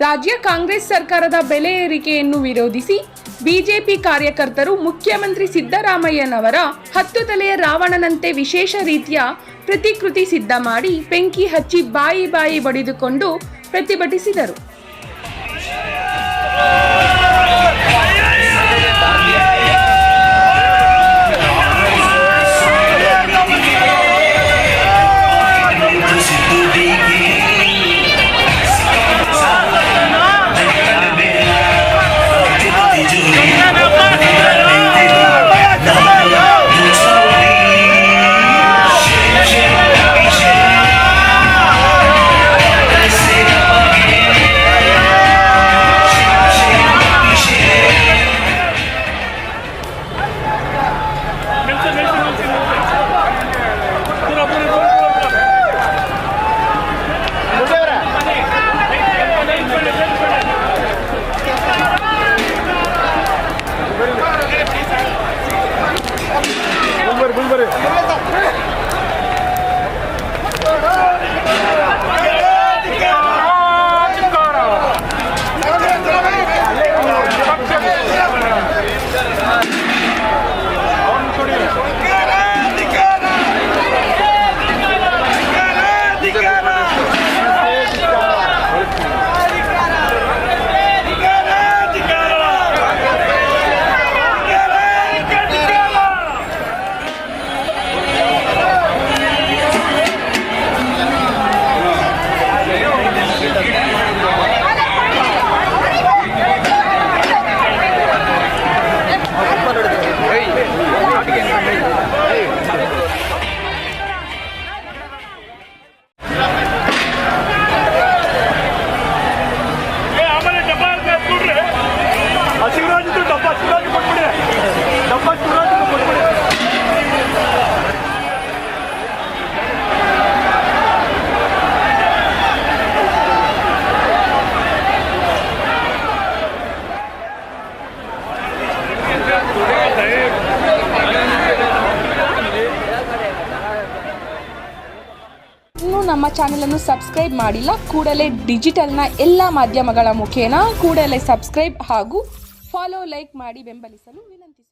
ರಾಜ್ಯ ಕಾಂಗ್ರೆಸ್ ಸರ್ಕಾರದ ಬೆಲೆ ಏರಿಕೆಯನ್ನು ವಿರೋಧಿಸಿ ಬಿಜೆಪಿ ಕಾರ್ಯಕರ್ತರು ಮುಖ್ಯಮಂತ್ರಿ ಸಿದ್ದರಾಮಯ್ಯನವರ ಹತ್ತು ತಲೆಯ ರಾವಣನಂತೆ ವಿಶೇಷ ರೀತಿಯ ಪ್ರತಿಕೃತಿ ಸಿದ್ಧ ಮಾಡಿ ಬೆಂಕಿ ಹಚ್ಚಿ ಬಾಯಿ ಬಾಯಿ ಬಡಿದುಕೊಂಡು ಪ್ರತಿಭಟಿಸಿದರು. ಇನ್ನೂ ನಮ್ಮ ಚಾನೆಲನ್ನು ಸಬ್ಸ್ಕ್ರೈಬ್ ಮಾಡಿಲ್ಲ, ಕೂಡಲೇ ಡಿಜಿಟಲ್ನ ಎಲ್ಲ ಮಾಧ್ಯಮಗಳ ಮುಖೇನ ಕೂಡಲೇ ಸಬ್ಸ್ಕ್ರೈಬ್ ಹಾಗೂ ಫಾಲೋ ಲೈಕ್ ಮಾಡಿ ಬೆಂಬಲಿಸಲು ವಿನಂತಿಸುತ್ತೇನೆ